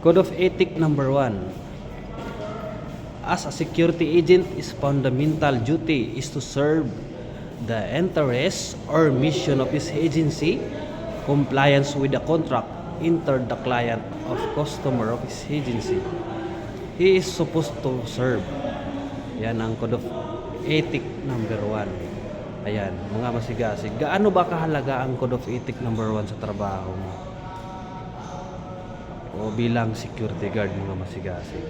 Code of Ethic number 1. As a security agent, his fundamental duty is to serve the interests or mission of his agency, compliance with the contract entered the client of customer of his agency. He is supposed to serve. Yan ang Code of Ethic number 1. Ayan, mga masigasig. Gaano ba kahalaga ang Code of Ethic number 1 sa trabaho mo? O bilang security guard mga masigasig.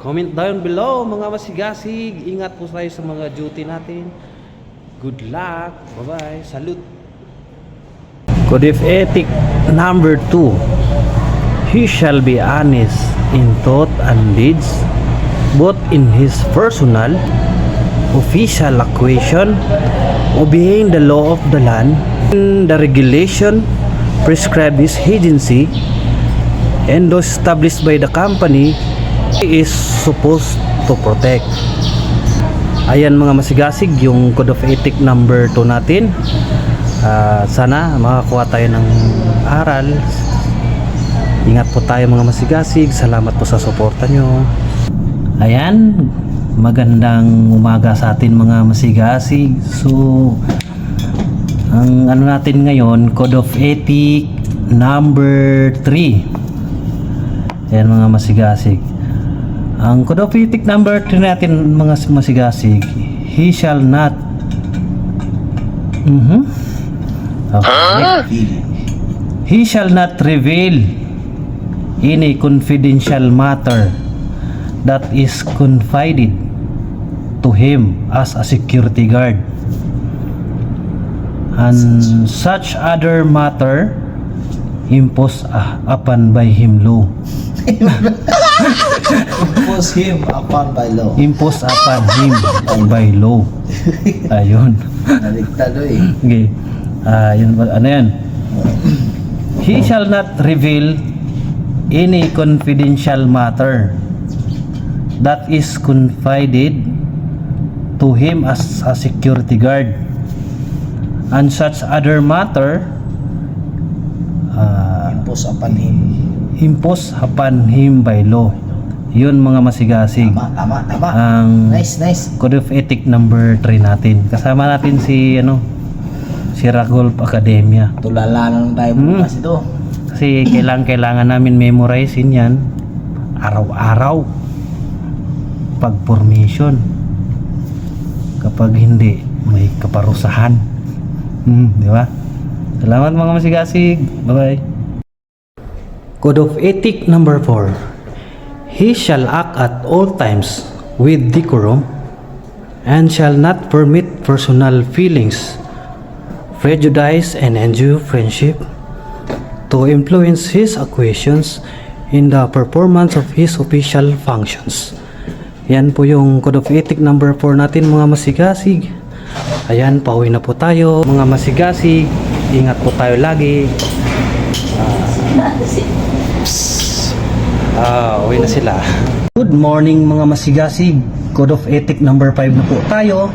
Comment down below mga masigasig. Ingat po tayo sa mga duty natin. Good luck. Bye-bye. Salute. Code of Ethic number 2. He shall be honest in thought and deeds, both in his personal, official equation, obeying the law of the land, and the regulation prescribed his agency, and those established by the company is supposed to protect. Ayan mga masigasig yung Code of Ethic number 2 natin. Ah, sana makakuha tayo ng aral. Ingat po tayo mga masigasig. Salamat po sa suporta nyo. Ayan, magandang umaga sa atin mga masigasig. So, ang ano natin ngayon, Code of Ethic number 3. Ayan mga masigasig. Ang Code of Ethic number 3 natin mga masigasig, he shall not Mhm. Okay. He shall not reveal any confidential matter that is confided to him as a security guard. And such other matter imposed upon by him law. Impose him upon by law. Imposed upon him by law. Ayun. Naliktado eh. Okay. Ah, yun ano yan? He shall not reveal any confidential matter that is confided to him as a security guard and such other matter ah, Impose upon him. Imposed upon him by law. Yun mga masigasig. Tama, tama, tama. Ang nice, nice. Code of Ethic number 3 natin. Kasama natin si ano si Ragolf Academia. Tulala na lang tayo Hmm. bukas ito. Kasi kailangan kailangan namin memorizein 'yan araw-araw pag formation. Kapag hindi may kaparusahan. Hmm, di ba? Salamat mga masigasig. Bye-bye. Code of Ethic number 4. He shall act at all times with decorum and shall not permit personal feelings, prejudice, and undue friendship to influence his acquisitions in the performance of his official functions. Yan po yung Code of Ethic number 4 natin mga masigasig. Ayan, pauwi na po tayo. Mga masigasig, ingat po tayo lagi. Ah, uwi na sila. Good morning mga masigasig. Code of Ethic number 5 na po tayo.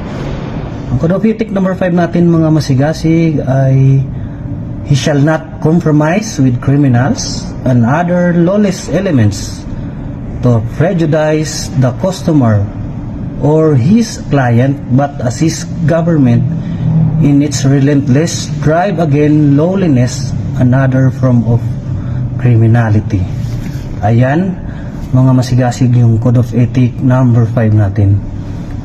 Ang Code of Ethic number 5 natin mga masigasig ay He shall not compromise with criminals and other lawless elements to prejudice the customer or his client but assist government in its relentless drive against lawlessness another form of criminality. Ayan, mga masigasig yung Code of Ethic number 5 natin.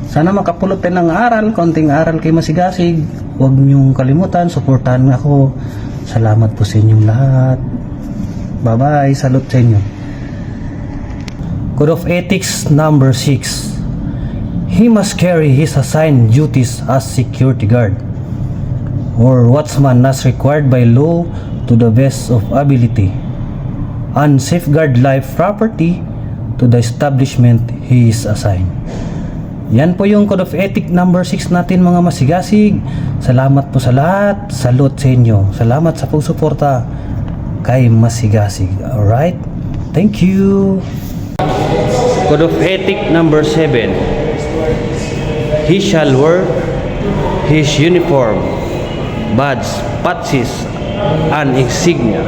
Sana makapulot ng aral, konting aral kay masigasig. Huwag niyong kalimutan, suportahan ako. Salamat po sa inyong lahat. Bye-bye, salute sa inyo. Code of Ethics number 6. He must carry his assigned duties as security guard or watchman as required by law to the best of ability and safeguard life property to the establishment he is assigned. Yan po yung Code of Ethic number 6 natin mga masigasig. Salamat po sa lahat. Salute sa inyo. Salamat sa pagsuporta kay Masigasig. Alright? Thank you. Code of Ethic number 7. He shall wear his uniform, badge, patches, and insignia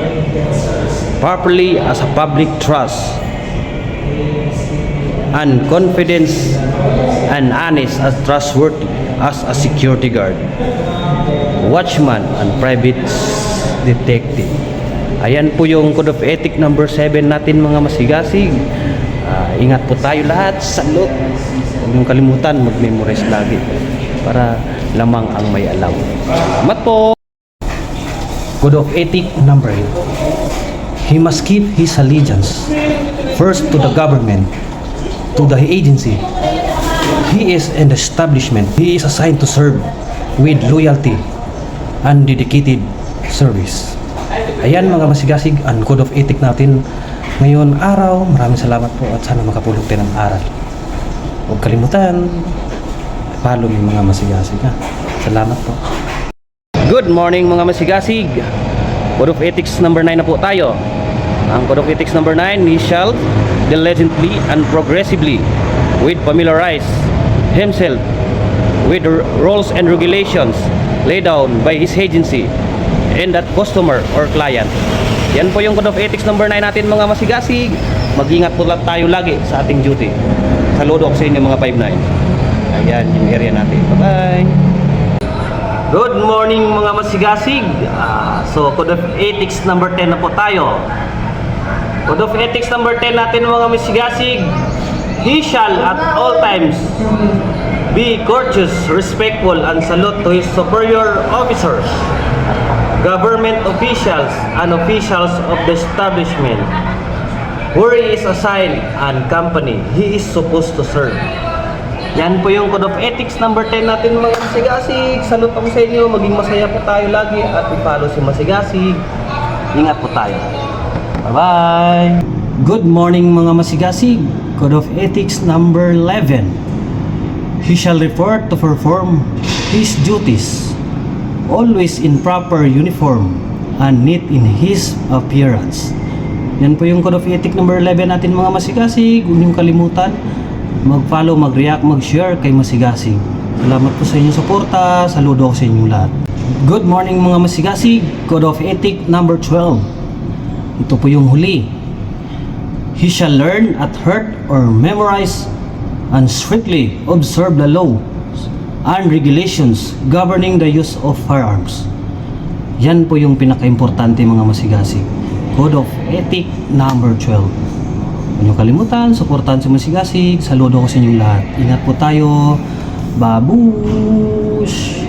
properly as a public trust and confidence and honest as trustworthy as a security guard, watchman and private detective. Ayan po yung Code of Ethic number 7 natin mga masigasig. Ah, ingat po tayo lahat. Salute! Huwag niyong kalimutan mag-memorize lagi para lamang ang may alam. Salamat po! Code of Ethic number 8. He must keep his allegiance first to the government, to the agency. He is an establishment. He is assigned to serve with loyalty and dedicated service. Ayan mga masigasig ang Code of Ethic natin ngayon araw. Maraming salamat po at sana makapulog tayo ng aral. Huwag kalimutan, follow yung mga masigasig ha. Salamat po. Good morning mga masigasig. Code of Ethics number 9 na po tayo. Ang Code of Ethics number 9, he shall diligently and progressively with familiarize himself with the rules and regulations laid down by his agency and that customer or client. Yan po yung Code of Ethics number 9 natin mga masigasig. Mag-ingat po lang tayo lagi sa ating duty. Saludo ako sa inyo mga 5-9. Ayan yung area natin. Bye-bye! Good morning mga masigasig. Ah, so Code of Ethics number 10 na po tayo. Code of Ethics number 10 natin mga masigasig. He shall at all times be courteous, respectful, and salute to his superior officers, government officials, and officials of the establishment where he is assigned and company he is supposed to serve. Yan po yung Code of Ethics number 10 natin mga masigasig. Salute ako sa inyo. Maging masaya po tayo lagi at i-follow si masigasig. Ingat po tayo. Bye-bye! Good morning mga masigasig. Code of Ethics number 11. He shall report to perform his duties always in proper uniform and neat in his appearance. Yan po yung Code of Ethics number 11 natin mga masigasig. Huwag niyong kalimutan mag-follow, mag-react, mag-share kay Masigasig. Salamat po sa inyong suporta. Saludo ako sa inyong lahat. Good morning mga Masigasig. Code of Ethic number 12. Ito po yung huli. He shall learn at heart or memorize and strictly observe the law and regulations governing the use of firearms. Yan po yung pinaka-importante mga masigasig. Code of Ethic number 12. Huwag kalimutan, suportahan si Masigasig. Saludo ko sa inyong lahat. Ingat po tayo. Babush!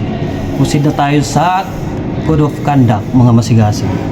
Proceed na tayo sa Code of Conduct, mga Masigasig.